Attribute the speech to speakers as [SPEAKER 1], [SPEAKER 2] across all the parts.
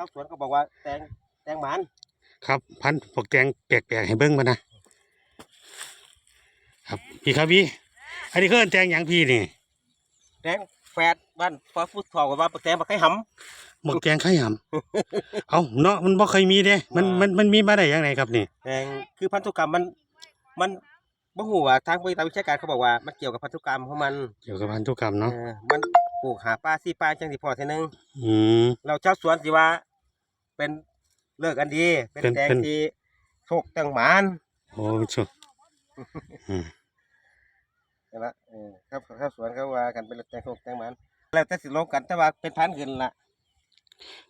[SPEAKER 1] าวสวนก็บอกว่าแตงแตงหมัน
[SPEAKER 2] ครับ พันธุ์พวกแตงแปลกๆให้เบิ่งมานะครับพี่ครับพี่อันนี้คือแตงหยังพี่นี่
[SPEAKER 1] แตงแฝดบ้านฟ้าฟุตทองกับว่าแตงบักไข่ห
[SPEAKER 2] บอกแตงไข่หำเอาเนาะมันบ่เคยมีเด้ มันมันมันมีมาได้ยังไงครับนี่ำ
[SPEAKER 1] แตงคือพันธุกรรมมันมันบ่ฮู้ว่าทางวิทยาวิชาการเขาบอกว่ามันเกี่ยวกับพันธุกรรมของมัน
[SPEAKER 2] เกี่ยวกับพันธุกรรมเนาะ
[SPEAKER 1] เออมันปลูกหาปลาซี่ปลาจังสิพอเท่านึง
[SPEAKER 2] อืม
[SPEAKER 1] เราชาวสวนสิว่า เป็นเลิกกันดี เป็น
[SPEAKER 2] เป็น
[SPEAKER 1] แตง
[SPEAKER 2] เป็น
[SPEAKER 1] ที่โชคแตงหมัน
[SPEAKER 2] โอ้ชัวอืม
[SPEAKER 1] ใช่ไหมเออครับชาวสวนเขาว่ากันเป็นแตงโชคแตงหมันแล้วแต่สิลงกันแต่ว่าเป็นพันธุ์ขึ้นละ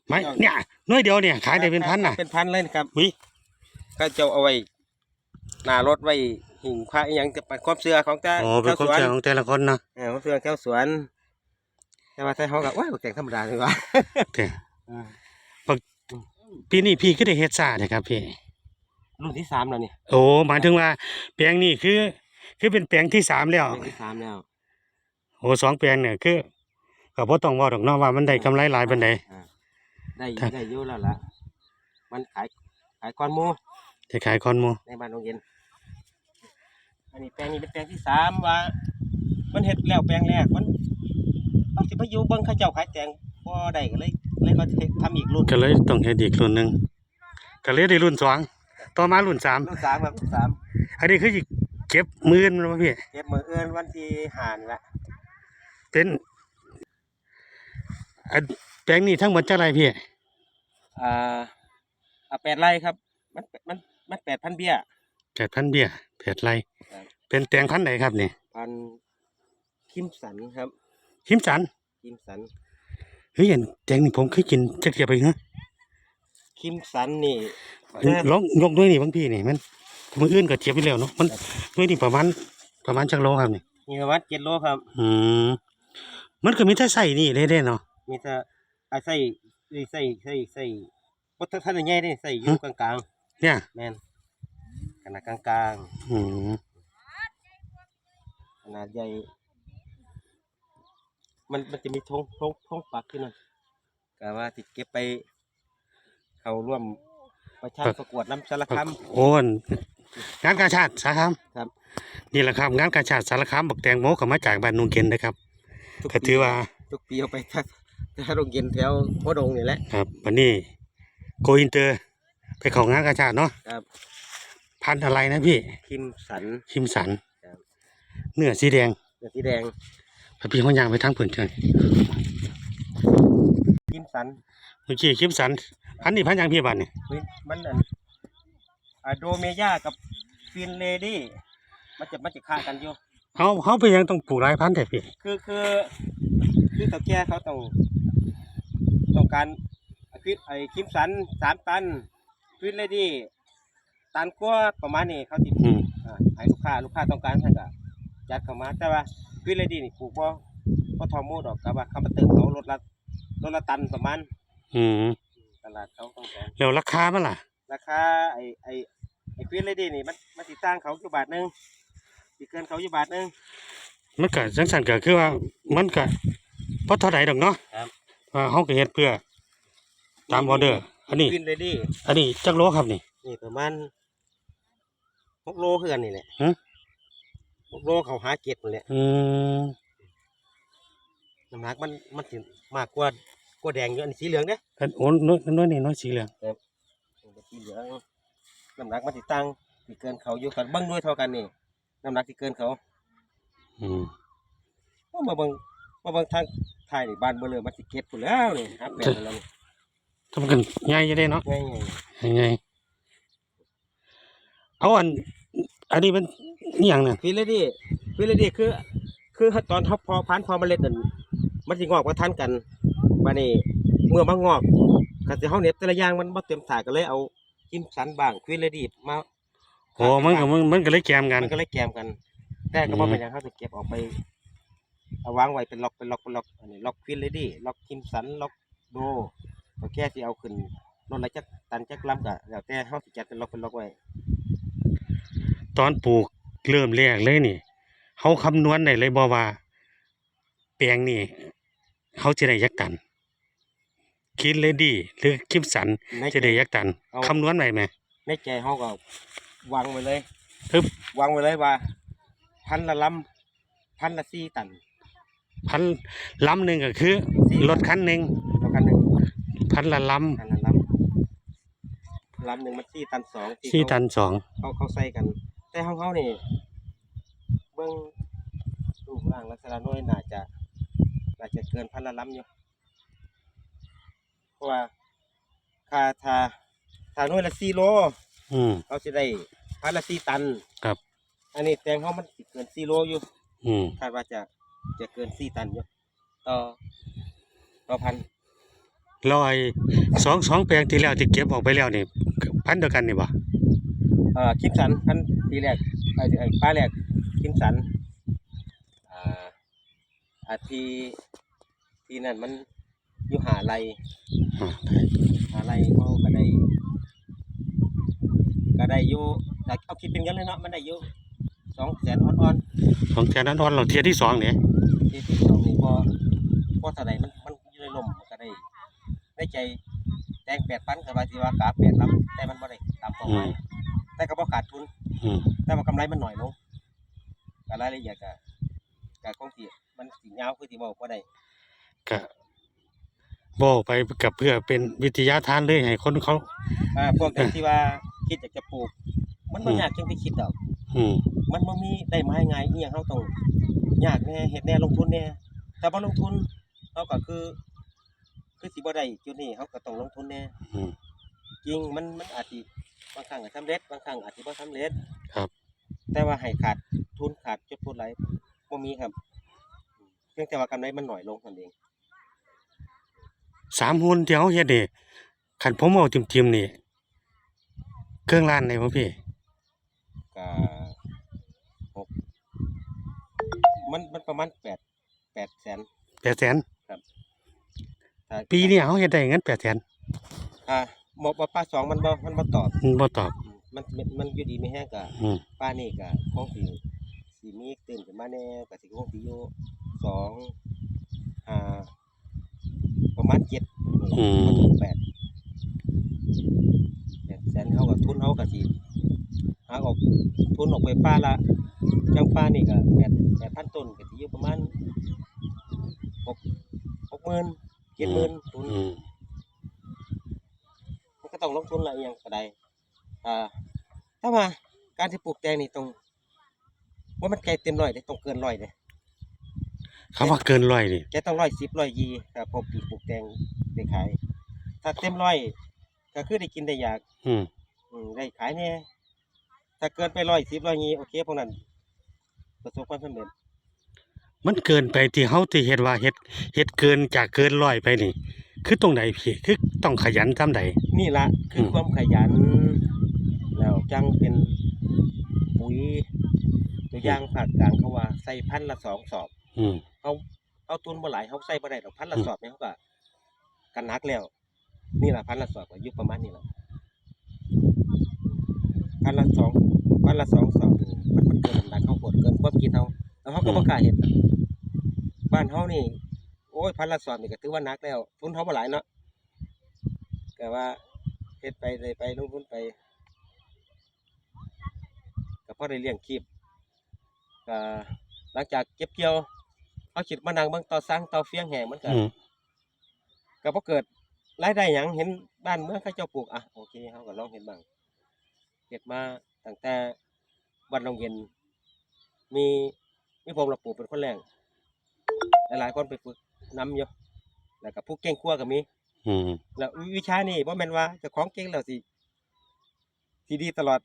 [SPEAKER 2] ไม่เนี่ยน้อยเดียวเนี่ยขายได้เป็นพันน่ะ
[SPEAKER 1] เป็นพันเลยนะครับ
[SPEAKER 2] อุ้ย
[SPEAKER 1] ก็จะเอาไว้หน้ารถไว้หิ่งพระอหยังจะเป็นความเชื่อของแต่
[SPEAKER 2] โอ้เป็นความ
[SPEAKER 1] ชาวสวน
[SPEAKER 2] เชื่อของแต่ละคนเนาะ
[SPEAKER 1] เออความเชื่อชาวสวนแต่ว่าแต่เขาก็ว่าแต่งธรรมดาเลยว่า
[SPEAKER 2] แต่ ปีนี้พี่ก็ได้เฮ็ดซ่าเนะครับพี่
[SPEAKER 1] รุ่นที่สามแล้วนี่
[SPEAKER 2] โอ้หมายถึงว่า แปลงนี่คือ คือเป็นแปลงที่สามแล้ว
[SPEAKER 1] รุ่นที่สามแล้ว
[SPEAKER 2] โอ้สองแปลงเนี่ยคือก็บ่ต้องเว่าดอกเนาะว่ามันได้กำไรหลายปานใด
[SPEAKER 1] อ่าได้
[SPEAKER 2] ครับ
[SPEAKER 1] ได้เยอะแล้วล่ะมันขายขายก้อนหมู
[SPEAKER 2] จะขายคอนโม
[SPEAKER 1] ในบ้านโรงเรียนอันนี้แปลงนี้เป็นแปลงที่สามว่า มันเห็ดแล้วแปลงแรกมันเอาสิมาอยู่เบิ่งเข้าเจ้าขายแตงบ่ได้ก็เลย เลยมาเฮ็ดทำอีกรุ่น
[SPEAKER 2] ก็เลยต้องเฮ็ดอีกรุ่นหนึงก็เลยได้รุ่นสองต่อมารุ่นสาม
[SPEAKER 1] รุ่นสามครับรุ่นสาม
[SPEAKER 2] อันนี้คือสิเก็บหมื่นแล้วพี่
[SPEAKER 1] เก็บมือเอื้อนวันที่หานละ
[SPEAKER 2] เป็นอันแปลงนี้ทั้งหมดจักไรพี่
[SPEAKER 1] อ่าอ่าแปดไร่ครับ มันมันมันแปดพันเบี้ย
[SPEAKER 2] แปดพันเบี้ยแปดไร
[SPEAKER 1] ครับ
[SPEAKER 2] เป็นแตงพันธุ์ไหนครับนี่
[SPEAKER 1] พันคิมสันครับ
[SPEAKER 2] คิมสัน
[SPEAKER 1] คิมสัน
[SPEAKER 2] เฮ้ยอันแตงนี่ผมเคยกินจักเทียบไปเหรอ
[SPEAKER 1] คิมสันนี่
[SPEAKER 2] ลองยกด้วยนี่บางพี่นี่มันมืออื่นก็เทียบไปแล้วเนาะมันด้วยนี่ประมาณประมาณจักโลครับนี่
[SPEAKER 1] มีประมาณเจ็ดโลครับ
[SPEAKER 2] อืมมันก็มีแต่ใส่นี่เด้ๆเนาะ
[SPEAKER 1] มีแต่อาใส่ใส่ใส่ใส่วัฒนธรรมใหญ่นี่ใส่อยู่กลาง
[SPEAKER 2] เนี่ย
[SPEAKER 1] ๆแม่นขนาดกลาง
[SPEAKER 2] อืม
[SPEAKER 1] ๆขนาดใหญ่ มันมันจะมีทงทงทงปักขึ้นนะกะว่าติเก็บไป เข้าร่วมประชาประกวดน้ำสารคาม
[SPEAKER 2] โอ้นงานกาชาติสารคาม
[SPEAKER 1] ครับ
[SPEAKER 2] นี่แหละครับงานกาชาติสารคามบักแตงโมก็มาจากบ้านนุงเกนนะครับ
[SPEAKER 1] ทุก
[SPEAKER 2] ก็
[SPEAKER 1] ปี
[SPEAKER 2] ถือว่า
[SPEAKER 1] ทุกปีเอาไปถ้าถ้าโรงเรียนแถวโพดงนี่แหละ
[SPEAKER 2] ครับวันนี้โกอินเตอร์ไปของงานกาชาติเนาะ
[SPEAKER 1] ครับ
[SPEAKER 2] พันธุ์อะไรนะพี่
[SPEAKER 1] คิมสัน
[SPEAKER 2] คิมสัน
[SPEAKER 1] ครับ
[SPEAKER 2] เนื้อสีแดง
[SPEAKER 1] เนื้อสีแดง
[SPEAKER 2] พระพี่ห้องยางไปทางเพื่อนเชิญ
[SPEAKER 1] คิมสัน
[SPEAKER 2] เมื่อกี้คิมสันพันธุ์นี่พันธุ์หยางพี่บ้านนี่
[SPEAKER 1] เฮ้ยมันอันอะโดเมย่ากับฟินเลดี้มันจะมันจะฆ่ากันอยู่
[SPEAKER 2] เขาเขาไปยังต้องปลูกหลายพันธุ์แต่พี่
[SPEAKER 1] คือคือคือตะแก่เขาต้องต้องการฟิไอ้คิมสันสามตันฟินเลดี้ตันกว่าประมาณนี้เขาติด
[SPEAKER 2] อืม
[SPEAKER 1] อ่าให้ลูกค้าลูกค้าต้องการท่านก็จัดเข้ามาแต่ว่า ฟินเลดี้นี่ปลูกบ่บ่ทอมูดอกกับว่าเขามาเติมเขาลดละลดละตันประมาณ
[SPEAKER 2] อืม
[SPEAKER 1] ตลาดเขาต้องการ
[SPEAKER 2] แล้วราคามันล่ะ
[SPEAKER 1] ราคาไอ้ไอ้ไอ้ฟินเลดี้นี่มันมันสิต่างเขาอยู่บาทหนึงสิเกินเขาอยู่บาทหนึง
[SPEAKER 2] มันก็จังสันก็คือว่ามันก็เพราะเท่าไหร่ดอกเนาะ
[SPEAKER 1] ครับ
[SPEAKER 2] ว่าเขาก็เฮ็ดเพื่อ ตามออเดอร์ อันนี้
[SPEAKER 1] ฟินเลดี้
[SPEAKER 2] อันนี้จักโลครับนี่
[SPEAKER 1] นี่ประมาณหกโลเฮือนนี่แหละ
[SPEAKER 2] ฮะ
[SPEAKER 1] หก โลเขาหาเก็ดนั่นแหละ
[SPEAKER 2] อืม
[SPEAKER 1] น้ำหนักมันมันสิมากกว่ากว่าแดงอยู่อันนี้สีเหลืองเด้
[SPEAKER 2] อันโอ้น้อยน้อยนี่น้อยสีเหลือง
[SPEAKER 1] สีเหลืองน้ำหนักมันสิตั้งสิเกินเขาอยู่กันเบิ้งด้วยเท่ากันนี่น้ำหนักสิเกินเขา
[SPEAKER 2] อืม
[SPEAKER 1] เอามาเบิ้งมาเบิ้งทางไทยนี่บ้านเบลอมันสิเก็ดพุ่นแล้วนี่ครับแบบนั้นแล้วนี่
[SPEAKER 2] ทำกันง่ายอยู่เด้เนาะ
[SPEAKER 1] ง่าย
[SPEAKER 2] ง่ายๆเอาอัน อันนี้เป็นอหย่างน่ะ
[SPEAKER 1] ๆฟิลเลดี้ฟิลเลดี้คือ คือตอนทับพอพันธุ์พอเมล็ดนั่นมันสิงอกมาทันกันบัดนี้เมื่อมางอกก็สิเฮาเน็บแต่ละอย่างมันบ่เต็มถาดก็เลยเอากิมสันบ้างฟิลเลดี้มา
[SPEAKER 2] โอ้มันก็มันมันก็เลยแกมกัน
[SPEAKER 1] มันก็เลยแกมกัน แต่ก็บ่เป็นหยังเขาจะเก็บออกไปเอาวางไว้เป็นล็อกเป็นล็อกเป็นล็อกอันนี้ล็อกฟินเลยดิล็อกคิมสันล็อกโดก็แค่สิเอาขึ้นรถละจักตันจักลำก็แล้วแต่เขาสิจัดเป็นล็อกเป็นล็อกไว้
[SPEAKER 2] ตอนปลูกเริ่มแรกเลยนี่เขาคำนวณได้เลยบ่ว่า แปลงนี่เขาจะได้ยักตัน คิดเลดี้หรือคิมสัน
[SPEAKER 1] ใน
[SPEAKER 2] จะได้ยักตัน
[SPEAKER 1] เอา
[SPEAKER 2] คำนวณไว้ไหม
[SPEAKER 1] ในใจเฮาก็วางไว้เลย
[SPEAKER 2] ฮึบ
[SPEAKER 1] วางไว้เลยว่า พันละลำพันละสี่ตัน
[SPEAKER 2] พันลำหนึ่งก็คือรถคันหนึ่ง
[SPEAKER 1] เท่ากันหนึ่ง
[SPEAKER 2] พันละล
[SPEAKER 1] พันละลำลำหนึ่งมันสี่ตันสองำที่
[SPEAKER 2] สี่
[SPEAKER 1] เขา
[SPEAKER 2] ตันสอง
[SPEAKER 1] เขาเขาใส่กัน แต่ของเขานี่เบิ่งรูปร่างลักษณะน้อยน่าจะน่าจะเกินพันละลำอยู่เพราะว่าค่าถ้าถ้าหน่วยละสี่โล
[SPEAKER 2] อืม
[SPEAKER 1] เขาจะได้พันละสี่ตัน
[SPEAKER 2] ครับ
[SPEAKER 1] อันนี้แตงเขามันสิเกินสี่โลอยู่
[SPEAKER 2] อืม
[SPEAKER 1] คาดว่าจะจะเกินสี่ตันอยู่ต่อต่อพัน
[SPEAKER 2] ลอยสองสองแปลงที่แล้วที่เก็บออกไปแล้วนี่พันเดียวกันนี่บ่
[SPEAKER 1] เอ่อคิมสันพันปีแรกไอ้ไอ้ป้าแรกคิมสันอ่าอาทีที่นั่นมันอยู่หาไร
[SPEAKER 2] อ่า
[SPEAKER 1] หาไรเขาก็ได้ก็ได้อยู่แต่เอาคิดเป็นเงินเลยเนาะมันได้อยู่สองแสนอ่อน
[SPEAKER 2] ของแทนนั้นอ่อนเราเทียที่สองเนี่ย
[SPEAKER 1] ๆที่ที่สองนี่พอพอเท่าไหร่มันมันอยู่ในลมมันก็ได้ได้ใจแตงแปดพันกับว่าที่ว่ากาแปดลำแต่มันบ่ได้ตามเป้าหมาย แต่ก็บ่ขาดทุน
[SPEAKER 2] อืม
[SPEAKER 1] แต่ว่ากำไรมันหน่อยลงก็รายละเอียดก็ก็คงสิมันสิยาวคือที่บอกบ่ได้
[SPEAKER 2] ก็บอกไปกับเพื่อเป็นวิทยาทานเลยให้คนเขา
[SPEAKER 1] อ่าพวกที่ว่าคิดอยากจะปลูก มันบ่
[SPEAKER 2] อืม
[SPEAKER 1] ยากจังไปคิดดอก
[SPEAKER 2] อืม
[SPEAKER 1] มันบ่มีได้ไม้ง่ายอีหยังเฮาต้องยากแน่เฮ็ดแน่ลงทุนแน่แต่บ่ลงทุนเฮาก็คือ คือสิบ่ได้จุดนี้เฮาก็ต้องลงทุนแน่
[SPEAKER 2] อืม
[SPEAKER 1] จริงมันมันอาจสิ บางครั้งก็สำเร็จบางครั้งอาจสิบ่สำเร็จ
[SPEAKER 2] ครับ
[SPEAKER 1] แต่ว่าให้ขาดทุนขาดจุดพูดหลายบ่มีครับเพียงแต่ว่ากำไรมันน้อยลงนั่นเอง
[SPEAKER 2] สามหุ่นที่เขาเฮ็ดนี่ขันผมเอาจิมๆนี่ เครื่องล้านในพ่อพี่
[SPEAKER 1] ก็หกมันมันประมาณแปดแปดแสน
[SPEAKER 2] แปดแสน
[SPEAKER 1] ถ้า
[SPEAKER 2] ปีนี้เขาเฮ็ดได้เงินแปดแสน
[SPEAKER 1] อ่า หมอป้าสองมันบ่มันบ่ตอบ
[SPEAKER 2] บ่ตอบ
[SPEAKER 1] อืมมันมันมันอยู่ดีไม่แห้งกะ
[SPEAKER 2] อืม
[SPEAKER 1] ป้านี่กะคงสิสิมีตื่นขึ้นมาแน่กะสิคงสิอยู่สองอ่าประมาณเจ็ดนี่แหละบ่ถึงแปดแปดแสนเขากับทุนเขากะสิหาออกทุนออกไปป้าละจังป้านี่กะแปดแปดพันต้นกะสิอยู่ประมาณหกหกหมื่นเจ็ดหมื่นทุน
[SPEAKER 2] อืม
[SPEAKER 1] มันก็ ต้องลงทุนอะไรอย่างก็ได้อ่าถ้ามาการที่ปลูกแตงนี่ต้องว่ามันไกลเต็มร้อยเลยต้องเกินร้อยเลย
[SPEAKER 2] คำว่าเกินร้อยนี่
[SPEAKER 1] แกต้องร้อยสิบร้อยยี่ครับพอปลูกปลูกแตงได้ขาย ถ้าเต็มร้อยก็คือได้กินได้อยาก
[SPEAKER 2] อืม
[SPEAKER 1] อืมได้ขายเนี่ยถ้าเกินไปร้อยสิบร้อยยี่โอเคพวกนั้นประสบความสำเร็จ
[SPEAKER 2] มันเกินไปที่เฮาที่เฮ็ดว่าเฮ็ดเฮ็ดเกินจากเกินร้อยไปนี่ คือตรงไหนพี่คือต้องขยันทำใด
[SPEAKER 1] นี่ละคืออ
[SPEAKER 2] ม
[SPEAKER 1] ความขยัน แล้วจังเป็นปุ๋ยตัวอย่างภาคกลางเขาว่าใส่พันละสองสอบ
[SPEAKER 2] อืม
[SPEAKER 1] เขาเอาทุนบ่หลายเขาใส่บ่ได้ดอกพันละ
[SPEAKER 2] อืม
[SPEAKER 1] สอบเนี่ยเขาก็กันนักแล้ว นี่แหละพันละสอบก็อยู่ประมาณนี้แหละพันละสองพันละสองสอบนี่มันมันเกินน้ำหนักเขาปวดเกินความคิดเขาแล้วเขาก็บ่กล้าเฮ็ดบ้านเขานี่โอ้ยพันละสอบนี่ก็ถือว่าหนักแล้วทุนเขาบ่หลายเนาะแต่ว่าเฮ็ดไปเลยไปลงทุนไปก็พอได้เลี้ยงชีพก็หลังจากเก็บเกี่ยวเขาคิดมานั่งเบิ่งต่อสร้างต่อเฟียงแหงมันก็
[SPEAKER 2] อืม
[SPEAKER 1] ก็บ่เกิดรายได้หยังเห็นบ้านเมืองเขาเจ้าปลูกอะโอเคเฮาก็ลองเฮ็ดบ้างเฮ็ดมาตั้งแต่วันโรงเรียนมีมีผมละปลูกเป็นคนแรกหลายๆคนไปฝึก นำอยู่แล้วก็ผู้เก่งครัวก็มี
[SPEAKER 2] อืม
[SPEAKER 1] แล้ววิชานี่บ่แม่นว่าเจ้าของเก่งแล้วสิสิดีตลอด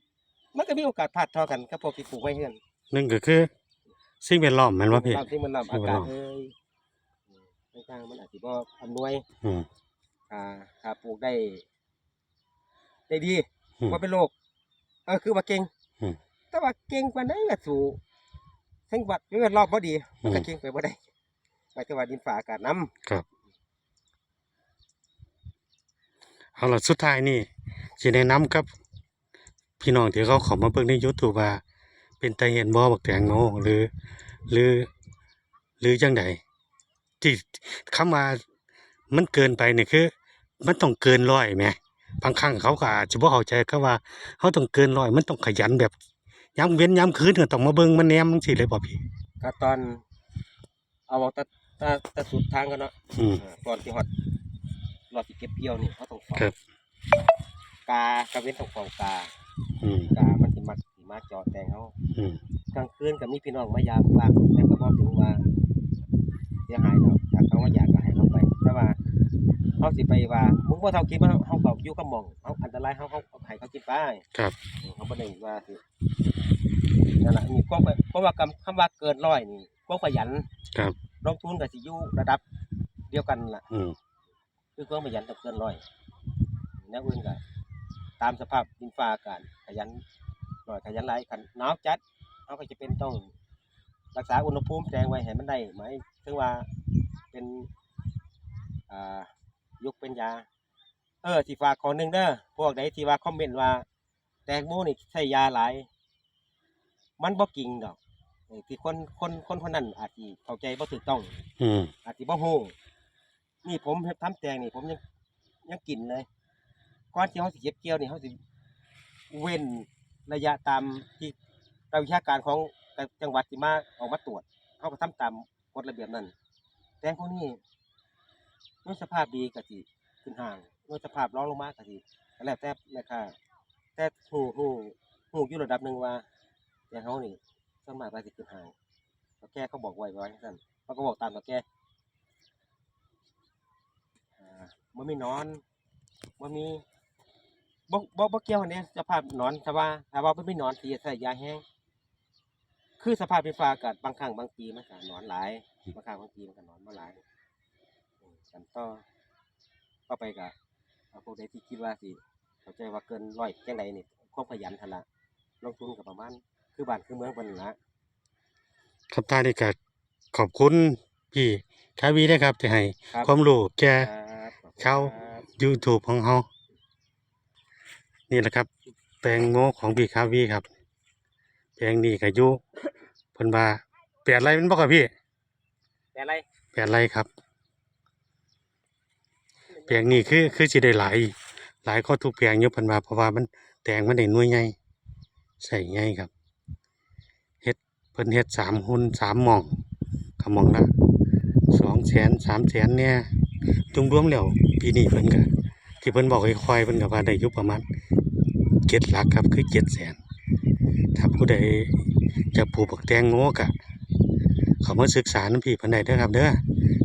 [SPEAKER 1] มันก็มีโอกาสพลาดเท่ากันกับพวกที่ปลูกไว้เฮือน
[SPEAKER 2] นั่นก็คือ สิ่งแวดล้อมแม่นบ่พี่
[SPEAKER 1] ตามที่มันนำ
[SPEAKER 2] สิ่
[SPEAKER 1] อาง
[SPEAKER 2] แวด
[SPEAKER 1] กา
[SPEAKER 2] ล้
[SPEAKER 1] ศ
[SPEAKER 2] อม
[SPEAKER 1] เอ้ยอืมต่างๆมันอาจสิบ่อำนวย
[SPEAKER 2] อืม
[SPEAKER 1] อ่าถ้าปลูกได้ ได้ดี
[SPEAKER 2] อืม
[SPEAKER 1] ว่าเป็นโรคเออคือว่าเก่ง
[SPEAKER 2] อืม
[SPEAKER 1] แต่ว่าเก่งกว่านั้นก็สู่ทั้งวัดเรื่องรอบบ่ดี มันก็
[SPEAKER 2] อืม
[SPEAKER 1] เก่งไปบ่ได้ หมายถึงว่าดินฟ้าอากาศน้
[SPEAKER 2] ครับเอาล่ะสุดท้ายนี่สิแนะนำกับ พี่น้องที่เขาเข้ามาเบิ่งใน YouTube ว่า เป็นตาเห็นบ่บักแตงโมหรือ หรือ หรือจังใดที่คำว่ามันเกินไปนี่คือ มันต้องเกินร้อยแหมบางครั้งเขาก็อาจจะบ่เข้าใจก็ว่าเขาต้องเกินร้อย มันต้องขยันแบบยามเว้นยามคืนก็ต้องมาเบิ่งมาแนมจังซี่เลยบ่พี่
[SPEAKER 1] ก็ตอน เอาออกแตะ ตะตะสุดทางกันเนาะ
[SPEAKER 2] อืม
[SPEAKER 1] เออก่อนที่ฮอดรอดที่เก็บเกี่ยวนี่เขาต้องเฝ้า
[SPEAKER 2] ครับ
[SPEAKER 1] กากระเว้นต้องเฝ้ากา
[SPEAKER 2] อืม
[SPEAKER 1] กามันสิมักสิมาเจอแตงเขา
[SPEAKER 2] อืม
[SPEAKER 1] กลางคืนก็มีพี่น้องมายามบ้างแต่ก็บ่ถึงว่าเสียหายดอกถ้าเขาว่าอยากก็ให้เขาไปแต่ว่าเขาสิไปว่ามึงบ่เท่ากินมันเฮาก็อยู่กับหม่องเฮาอันตรายเฮาเขาเอาให้เขากินไป
[SPEAKER 2] ครับ
[SPEAKER 1] อืมเขาบ่ได้ว่าสินั่นล่ะนี่ความเพราะว่ากำคำว่าเกินร้อยนี่ความขยัน
[SPEAKER 2] ครับ
[SPEAKER 1] ลงทุนก็สิอยู่ระดับเดียวกันล่ะ
[SPEAKER 2] อืม
[SPEAKER 1] คือความขยันต้องเกินร้อยแนวอื่นก็ตามสภาพดินฟ้าอากาศขยันหน่อยขยันหลายคันหนาวจัดเขาก็จะเป็นต้องรักษาอุณหภูมิแจ้งไว้ให้มันได้ไหมถึงว่าเป็นอ่ายุกเป็นยา เออที่ฝากขอหนึ่งเด้อพวกใดที่ว่าคอมเมนต์ว่า แตงโมนี่ใช้ยาหลาย มันบ่จริงดอกเออ ที่คนคนคนคนนั้นอาจสิเข้าใจบ่ถูกต้อง
[SPEAKER 2] อืม
[SPEAKER 1] อาจสิบ่ฮู้นี่ผมเฮ็ดทำแตงนี่ ผมยังยังกินเลยก่อนที่เขาสิเก็บเกี่ยวนี่เขาสิเว้นระยะตามที่ตามวิชาการของจังหวัดที่มาออกมาตรวจเขาก็ทำตามกฎระเบียบนั้นแตงพวกนี้เมื่อสภาพดีก็สิขึ้นห่างเมื่อสภาพร้องลงมาก็สิก็แล้วแต่แม่ค้าแต่ฮู้ฮู้ฮู้อยู่ระดับหนึงว่าแตงเขานี่ ส่วนมากก็สิขึ้นห่างเขาแก้เขาบอกไว้ว่าจังซั่นเขาก็บอกตามเขาแก้อ่าบ่มีนอนบ่มีบ่บ่บ่เกี่ยวอันนี้สภาพหนอนถ้าว่าถ้าว่าบ่มีหนอนสิใส่ยาแห้ง คือสภาพไฟฟ้าอากาศบางครั้งบางปีมันก็นอนหลายบางครั้งบางปีมันก็นอนบ่หลายกันต่อต่อไปก็เอาพวกใดที่คิดว่าสิเข้าใจว่าเกินร้อยจังไดนี่ความขยันหั่นละลงทุนก็ประมาณ คือบ้านคือเมืองเพิ่นนั่นล่ะ
[SPEAKER 2] ครับท้ายนี้ก็ขอบคุณพี่คาวีนะครับที่ให้
[SPEAKER 1] ครับ
[SPEAKER 2] ความรู้แก่
[SPEAKER 1] ครับขอบคุณ
[SPEAKER 2] ชาว
[SPEAKER 1] ครับ
[SPEAKER 2] YouTube ของเฮานี่แหละครับแตงโมของพี่คาวีครับ แปลงนี้ก็อยู่เพิ่นว่าแปดไร่แมันบ่ครับพี่
[SPEAKER 1] แต่อะไร
[SPEAKER 2] แปดไร่ครับ แปลงนี้คือคือสิได้หลายหลายก็ทุกแปลงอยู่เพิ่นว่าเพราะว่ามันแตงมันได้หน่วยใหญ่ใส่ใหญ่ครับ เพิ่นเฮ็ดสามหุ่นสามหม่องก็หม่องละสองแสนสามแสนเนี่ยจงรวมแล้วปีนี้เพิ่นก็ที่เพิ่นบอกค่อยๆเพิ่นก็ว่าได้อยู่ประมาณเจ็ดหลักครับคือเจ็ดแสนถ้าผู้ใดจะปลูกบักแตงโมก็เขามาศึกษาน้ำพี่เพิ่นได้เด้อครับเด้อ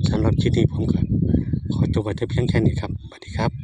[SPEAKER 2] สำหรับคลิปนี้ผมก็ขอจบไว้แต่เพียงแค่นี้ครับสวัสดีครับ